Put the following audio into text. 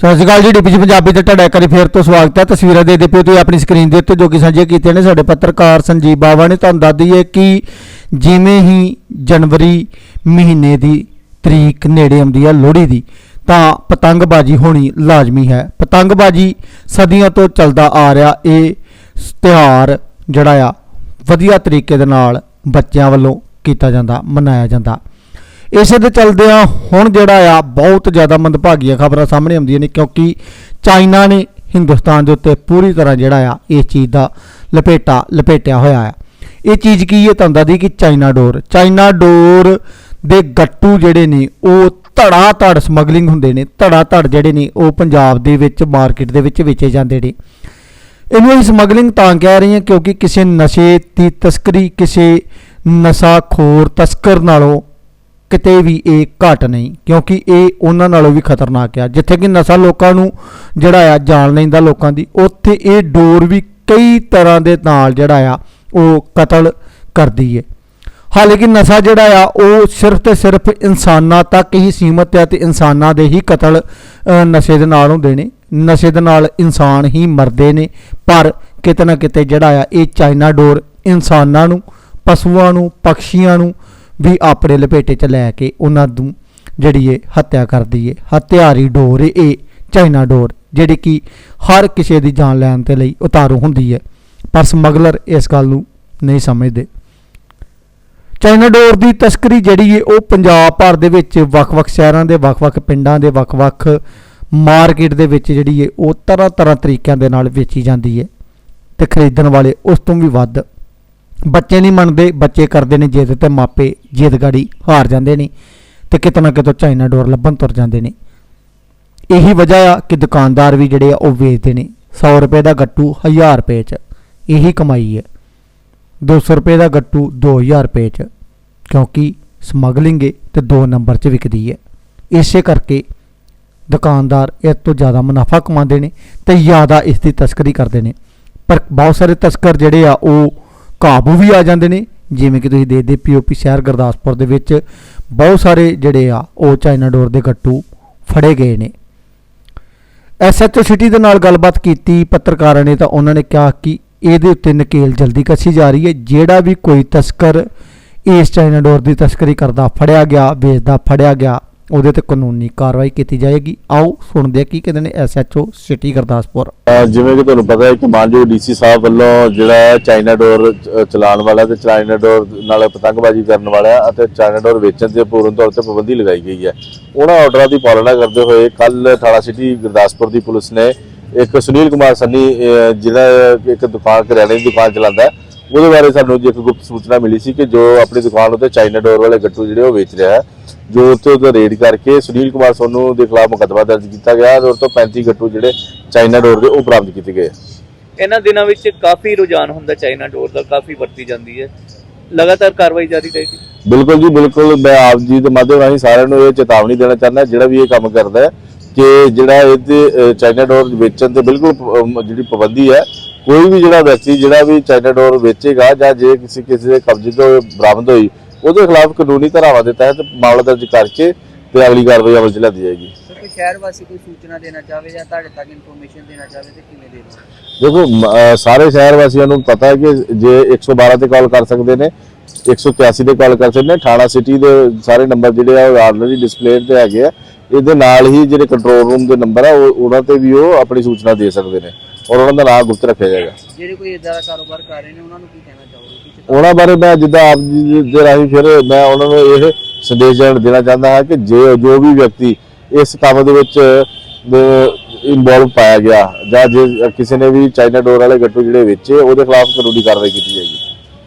ਸਤਿ ਸ਼੍ਰੀ ਅਕਾਲ ਜੀ ਡੀਪੀਜੀ ਪੰਜਾਬੀ ਤੇ ਤੁਹਾਡਾ ਇੱਕ ਵਾਰੀ ਫੇਰ ਤੋਂ ਸਵਾਗਤ ਹੈ। ਤਸਵੀਰਾਂ ਦੇ ਦੇ ਪਿਓ ਤੁਸੀਂ ਆਪਣੀ ਸਕਰੀਨ ਦੇ ਉੱਤੇ ਜੋ ਕਿ ਸਾਂਝੇ ਕੀਤੇ ਨੇ ਸਾਡੇ ਪੱਤਰਕਾਰ ਸੰਜੀਵ ਬਾਵਾ ਨੇ। ਤੁਹਾਨੂੰ ਦੱਸ ਦਈਏ ਕਿ ਜਿਵੇਂ ਹੀ ਜਨਵਰੀ ਮਹੀਨੇ ਦੀ ਤਰੀਕ ਨੇੜੇ ਆਉਂਦੀ ਹੈ, ਲੋਹੜੀ ਦੀ, ਤਾਂ ਪਤੰਗਬਾਜ਼ੀ ਹੋਣੀ ਲਾਜ਼ਮੀ ਹੈ। ਪਤੰਗਬਾਜ਼ੀ ਸਦੀਆਂ ਤੋਂ ਚੱਲਦਾ ਆ ਰਿਹਾ। ਇਹ ਸ- ਤਿਉਹਾਰ ਜਿਹੜਾ ਆ, ਵਧੀਆ ਤਰੀਕੇ ਦੇ ਨਾਲ ਬੱਚਿਆਂ ਵੱਲੋਂ ਕੀਤਾ ਜਾਂਦਾ, ਮਨਾਇਆ ਜਾਂਦਾ। ਇਸੇ ਦੇ ਚਲਦਿਆਂ ਹੁਣ ਜਿਹੜਾ ਆ, ਬਹੁਤ ਜ਼ਿਆਦਾ ਮੰਦਭਾਗੀਆਂ ਖਬਰਾਂ ਸਾਹਮਣੇ ਆਉਂਦੀਆਂ ਨੇ, ਕਿਉਂਕਿ ਚਾਈਨਾ ਨੇ ਹਿੰਦੁਸਤਾਨ ਦੇ ਉੱਤੇ ਪੂਰੀ ਤਰ੍ਹਾਂ ਜਿਹੜਾ ਆ, ਇਸ ਚੀਜ਼ ਦਾ ਲਪੇਟਾ, ਲਪੇਟਿਆ ਹੋਇਆ ਆ। ਇਹ ਚੀਜ਼ ਕੀ ਹੈ? ਤੁਹਾਨੂੰ ਦੱਸਦੀ ਕਿ ਚਾਈਨਾ ਡੋਰ ਚਾਈਨਾ ਡੋਰ ਦੇ ਗੱਟੂ ਜਿਹੜੇ ਨੇ, ਉਹ ਧੜਾ ਧੜ ਸਮਗਲਿੰਗ ਹੁੰਦੇ ਨੇ ਧੜਾ ਧੜ ਜਿਹੜੇ ਨੇ, ਉਹ ਪੰਜਾਬ ਦੇ ਵਿੱਚ, ਮਾਰਕੀਟ ਦੇ ਵਿੱਚ ਵੇਚੇ ਜਾਂਦੇ ਨੇ। ਇਹਨੂੰ ਅਸੀਂ ਸਮਗਲਿੰਗ ਤਾਂ ਕਹਿ ਰਹੀ ਹਾਂ, ਕਿਉਂਕਿ ਕਿਸੇ ਨਸ਼ੇ ਦੀ ਤਸਕਰੀ, ਕਿਸੇ ਨਸ਼ਾਖੋਰ ਤਸਕਰ ਨਾਲੋਂ ਕਿਤੇ ਵੀ ਇਹ ਘਟ ਨਹੀਂ, ਕਿਉਂਕਿ ਇਹ ਉਹਨਾਂ ਨਾਲੋਂ ਵੀ ਖਤਰਨਾਕ ਆ। ਜਿੱਥੇ ਕਿ ਨਸ਼ਾ ਲੋਕਾਂ ਨੂੰ ਜਿਹੜਾ ਆ, ਜਾਣ ਲੈਂਦਾ ਲੋਕਾਂ ਦੀ, ਉੱਥੇ ਇਹ ਡੋਰ ਵੀ ਕਈ ਤਰ੍ਹਾਂ ਦੇ ਨਾਲ ਜਿਹੜਾ ਆ, ਉਹ ਕਤਲ ਕਰਦੀ ਏ। ਹਾਲਾਂਕਿ ਨਸ਼ਾ ਜਿਹੜਾ ਆ, ਉਹ ਸਿਰਫ ਤੇ ਸਿਰਫ ਇਨਸਾਨਾਂ ਤੱਕ ਹੀ ਸੀਮਤ ਹੈ ਤੇ ਇਨਸਾਨਾਂ ਦੇ ਹੀ ਕਤਲ ਨਸ਼ੇ ਦੇ ਨਾਲ ਹੁੰਦੇ ਨੇ ਨਸ਼ੇ ਦੇ ਨਾਲ ਇਨਸਾਨ ਹੀ ਮਰਦੇ ਨੇ, ਪਰ ਕਿਤੇ ਨਾ ਕਿਤੇ ਜਿਹੜਾ ਆ, ਇਹ ਚਾਈਨਾ ਡੋਰ ਇਨਸਾਨਾਂ ਨੂੰ, ਪਸ਼ੂਆਂ ਨੂੰ, ਪੰਛੀਆਂ ਨੂੰ ਵੀ ਆਪਣੇ ਲਪੇਟੇ 'ਚ ਲੈ ਕੇ ਉਹਨਾਂ ਨੂੰ ਜਿਹੜੀ ਇਹ ਹੱਤਿਆ ਕਰਦੀ ਏ ਹਥਿਆਰੀ ਡੋਰ ਇਹ ਚਾਈਨਾ ਡੋਰ, ਜਿਹੜੀ ਕਿ ਹਰ ਕਿਸੇ ਦੀ ਜਾਨ ਲੈਣ ਦੇ ਲਈ ਉਤਾਰੂ ਹੁੰਦੀ ਹੈ। ਪਰ ਸਮਗਲਰ ਇਸ ਗੱਲ ਨੂੰ ਨਹੀਂ ਸਮਝਦੇ। ਚਾਈਨਾ ਡੋਰ ਦੀ ਤਸਕਰੀ ਜਿਹੜੀ ਏ ਉਹ ਪੰਜਾਬ ਭਰ ਦੇ ਵਿੱਚ ਵੱਖ-ਵੱਖ ਸ਼ਹਿਰਾਂ ਦੇ, ਵੱਖ-ਵੱਖ ਪਿੰਡਾਂ ਦੇ, ਵੱਖ-ਵੱਖ ਮਾਰਕੀਟ ਦੇ ਵਿੱਚ ਜਿਹੜੀ ਏ ਉਹ ਤਰ੍ਹਾਂ-ਤਰ੍ਹਾਂ ਤਰੀਕਿਆਂ ਦੇ ਨਾਲ ਵੇਚੀ ਜਾਂਦੀ ਏ ਤੇ ਖਰੀਦਣ ਵਾਲੇ ਉਸ ਤੋਂ ਵੀ ਵੱਧ ਬੱਚੇ ਨਹੀਂ ਮੰਨਦੇ, ਬੱਚੇ ਕਰਦੇ ਨੇ ਜਿੱਦ ਤੇ ਮਾਪੇ ਜਿੱਦ ਗਾੜੀ ਹਾਰ ਜਾਂਦੇ ਨੇ ਤੇ ਕਿਤੇ ਨਾ ਕਿਤੇ ਚਾਈਨਾ ਡੋਰ ਲੱਭਣ ਤੁਰ ਜਾਂਦੇ ਨੇ। ਇਹੀ ਵਜ੍ਹਾ ਆ ਕਿ ਦੁਕਾਨਦਾਰ ਵੀ ਜਿਹੜੇ ਆ ਉਹ ਵੇਚਦੇ ਨੇ। 100 ਰੁਪਏ ਦਾ ਗੱਟੂ 1000 ਰੁਪਏ 'ਚ, ਇਹੀ ਕਮਾਈ ਹੈ 200 ਰੁਪਏ ਦਾ ਗੱਟੂ 2000 ਰੁਪਏ 'ਚ, ਕਿਉਂਕਿ ਸਮਗਲਿੰਗ ਹੈ ਤੇ 2 ਨੰਬਰ 'ਚ ਵਿਕਦੀ ਹੈ ਇਸੇ ਕਰਕੇ ਦੁਕਾਨਦਾਰ ਇਸ ਤੋਂ ਜ਼ਿਆਦਾ ਮੁਨਾਫਾ ਕਮਾਉਂਦੇ ਨੇ ਤੇ ਜ਼ਿਆਦਾ ਇਸ ਦੀ ਤਸਕਰੀ ਕਰਦੇ ਨੇ। ਪਰ ਬਹੁਤ ਸਾਰੇ ਤਸਕਰ ਜਿਹੜੇ ਆ ਉਹ ਕਾਬੂ ਵੀ ਆ ਜਾਂਦੇ ਨੇ। ਜਿਵੇਂ ਕਿ ਤੁਸੀਂ ਦੇਖਦੇ ਪੀਓਪੀ ਸ਼ਹਿਰ ਗੁਰਦਾਸਪੁਰ ਦੇ ਵਿੱਚ ਬਹੁਤ ਸਾਰੇ ਜਿਹੜੇ ਆ, ਉਹ ਚਾਈਨਾ ਡੋਰ ਦੇ ਗੱਟੂ ਫੜੇ ਗਏ ਨੇ। ਐਸਐਚਓ ਸਿਟੀ ਦੇ ਨਾਲ ਗੱਲਬਾਤ ਕੀਤੀ ਪੱਤਰਕਾਰਾਂ ਨੇ ਤਾਂ ਉਹਨਾਂ ਨੇ ਕਿਹਾ ਕਿ ਇਹਦੇ ਉੱਤੇ ਨਕੇਲ ਜਲਦੀ ਕੱਸੀ ਜਾ ਰਹੀ ਹੈ। ਜਿਹੜਾ ਵੀ ਕੋਈ ਤਸਕਰ ਇਸ ਚਾਈਨਾ ਡੋਰ ਦੀ ਤਸਕਰੀ ਕਰਦਾ, ਫੜਿਆ ਗਿਆ, ਵੇਚਦਾ, ਫੜਿਆ ਗਿਆ ਉਹਦੇ ਤੇ ਕਾਨੂੰਨੀ ਕਾਰਵਾਈ ਕੀਤੀ ਜਾਏਗੀ। ਆਓ ਸੁਣਦੇ ਹਾਂ ਕੀ ਕਹਿੰਦੇ ਨੇ ਐਸਐਚਓ ਸਿਟੀ ਗੁਰਦਾਸਪੁਰ। ਜਿਵੇਂ ਕਿ ਤੁਹਾਨੂੰ ਪਤਾ ਹੈ ਕਿ ਮਾਨਯੋਗ ਡੀਸੀ ਸਾਹਿਬ ਵੱਲੋਂ ਜਿਹੜਾ ਚਾਈਨਾ ਡੋਰ ਚਲਾਉਣ ਵਾਲਾ ਤੇ ਚਾਈਨਾ ਡੋਰ ਨਾਲ ਪਤੰਗਬਾਜ਼ੀ ਕਰਨ ਵਾਲਾ ਅਤੇ ਚਾਈਨਾ ਡੋਰ ਵੇਚਣ ਤੇ ਪੂਰਨ ਤੌਰ ਤੇ ਪਾਬੰਦੀ ਲਗਾਈ ਗਈ ਹੈ। ਉਹਨਾਂ ਆਰਡਰਾਂ ਦੀ ਪਾਲਣਾ ਕਰਦੇ ਹੋਏ ਕੱਲ ਥਾਣਾ ਸਿਟੀ ਗੁਰਦਾਸਪੁਰ ਦੀ ਪੁਲਿਸ ਨੇ ਇੱਕ ਸੁਨੀਲ ਕੁਮਾਰ ਸੰਨੀ ਅਹ ਜਿਹੜਾ ਇੱਕ ਦੁਕਾਨ, ਕਰਿਆਨੇ ਦੀ ਦੁਕਾਨ ਚਲਾਉਂਦਾ ਹੈ, ਉਹਦੇ ਬਾਰੇ ਸਾਨੂੰ ਇੱਕ ਗੁਪਤ ਸੂਚਨਾ ਮਿਲੀ ਸੀ ਕਿ ਜੋ ਆਪਣੀ ਦੁਕਾਨ ਉੱਤੇ ਚਾਈਨਾ ਡੋਰ ਵਾਲੇ ਗੱਟੂ ਜਿਹੜੇ ਉਹ ਵੇਚ ਰਿਹਾ ਹੈ ਜੋ ਉੱਤੇ ਉਹਦਾ ਰੇਡ ਕਰਕੇ ਸੁਨੀਲ ਕੁਮਾਰ ਸੋਨੂ ਦੇ ਖਿਲਾਫ ਮੁਕੱਦਮਾ ਦਰਜ ਕੀਤਾ ਗਿਆ ਔਰ ਤੋਂ 35 ਗੱਟੂ ਜਿਹੜੇ ਚਾਈਨਾ ਡੋਰ ਦੇ ਉਹ ਬਰਾਮਦ ਕੀਤੇ ਗਏ ਇਹਨਾਂ ਦਿਨਾਂ ਵਿੱਚ ਕਾਫੀ ਰੁਝਾਨ ਹੁੰਦਾ ਚਾਈਨਾ ਡੋਰ ਦਾ ਕਾਫੀ ਵਰਤੀ ਜਾਂਦੀ ਹੈ। ਲਗਾਤਾਰ ਕਾਰਵਾਈ ਜਾਰੀ ਰਹੇਗੀ। ਬਿਲਕੁਲ ਜੀ ਬਿਲਕੁਲ। ਮੈਂ ਆਪ ਜੀ ਦੇ ਮਾਧਿਅਮ ਰਾਹੀਂ ਸਾਰਿਆਂ ਨੂੰ ਇਹ ਚੇਤਾਵਨੀ ਦੇਣਾ ਚਾਹੁੰਦਾ ਜਿਹੜਾ ਵੀ ਇਹ ਕੰਮ ਕਰਦਾ ਹੈ ਕਿ ਜਿਹੜਾ ਇਹਦੇ ਚਾਈਨਾ ਡੋਰ ਵੇਚਣ ਤੇ ਬਿਲਕੁਲ ਜਿਹੜੀ ਪਾਬੰਦੀ ਹੈ ਕੋਈ ਵੀ ਜਿਹੜਾ ਵਿਅਕਤੀ ਜਿਹੜਾ ਵੀ ਚਾਈਨਾ ਡੋਰ ਵੇਚੇਗਾ ਜਾਂ ਜੇ ਕਿਸੇ ਕਿਸੇ ਦੇ ਕਬਜ਼ੇ ਤੋਂ ਬਰਾਮਦ ਹੋਈ ਉਹਦੇ ਖਿਲਾਫ ਕਾਨੂੰਨੀ ਧਾਰਾਵਾਂ ਦੇ ਤਹਿਤ ਮਾਮਲਾ ਦਰਜ ਕਰਕੇ ਤੇ ਅਗਲੀ ਕਾਰਵਾਈ ਅਮਲ ਚ ਲਿਆਂਦੀ ਜਾਏਗੀ। ਸਰ ਕੋਈ ਸ਼ਹਿਰ ਵਾਸੀ ਕੋਈ ਸੂਚਨਾ ਦੇਣਾ ਚਾਹਵੇ ਜਾਂ ਤੁਹਾਡੇ ਤੱਕ ਇਨਫੋਰਮੇਸ਼ਨ ਦੇਣਾ ਚਾਹਵੇ ਤੇ ਕਿਵੇਂ ਦੇ ਦੇਖੋ ਮ- ਸਾਰੇ ਸ਼ਹਿਰ ਵਾਸੀਆਂ ਨੂੰ ਪਤਾ ਹੈ ਕਿ ਜੇ 112 ਤੇ ਕਾਲ ਕਰ ਸਕਦੇ ਨੇ 181 ਤੇ ਕਾਲ ਕਰ ਸਕਦੇ ਨੇ ਥਾਣਾ ਸਿਟੀ ਦੇ ਸਾਰੇ ਨੰਬਰ ਜਿਹੜੇ ਆ ਉਹ ਆਲਰੇਡੀ ਡਿਸਪਲੇ ਤੇ ਹੈਗੇ ਆ। ਇਹਦੇ ਨਾਲ ਹੀ ਜਿਹੜੇ ਕੰਟਰੋਲ ਰੂਮ ਦੇ ਨੰਬਰ ਆ ਉਹ ਉਹਨਾਂ ਤੇ ਵੀ ਉਹ ਆਪਣੀ ਸੂਚਨਾ ਦੇ ਸਕਦੇ ਨੇ। ਔਰ ਉਹਨਾਂ ਦਾ ਨਾਮ ਗੁਪਤ ਰੱਖਿਆ ਜਾਏਗਾ। ਜਿਹੜੇ ਕੋਈ ਇਦਾਂ ਦਾ ਕਾਰੋਬਾਰ ਕਰ ਰਹੇ ਨੇ ਉਹਨਾਂ ਨੂੰ ਕੀ ਕਹਿਣਾ ਚਾਹੋਗੇ? ਉਹਨਾਂ ਬਾਰੇ ਮੈਂ ਜਿੱਦਾਂ ਆਪ ਜੀ ਦੇ ਰਾਹੀਂ ਫਿਰ ਮੈਂ ਉਹਨਾਂ ਨੂੰ ਇਹ ਸੰਦੇਸ਼ ਦੇਣਾ ਚਾਹੁੰਦਾ ਹਾਂ ਕਿ ਜੇ ਜੋ ਵੀ ਵਿਅਕਤੀ ਇਸ ਕੰਮ ਦੇ ਵਿੱਚ ਇਨਵੋਲਵ ਪਾਇਆ ਗਿਆ ਜਾਂ ਜੇ ਕਿਸੇ ਨੇ ਵੀ ਚਾਈਨਾ ਡੋਰ ਵਾਲੇ ਗੱਟੂ ਜਿਹੜੇ ਵੇਚੇ ਉਹਦੇ ਖਿਲਾਫ ਕਾਨੂੰਨੀ ਕਾਰਵਾਈ ਕੀਤੀ ਜਾਏਗੀ।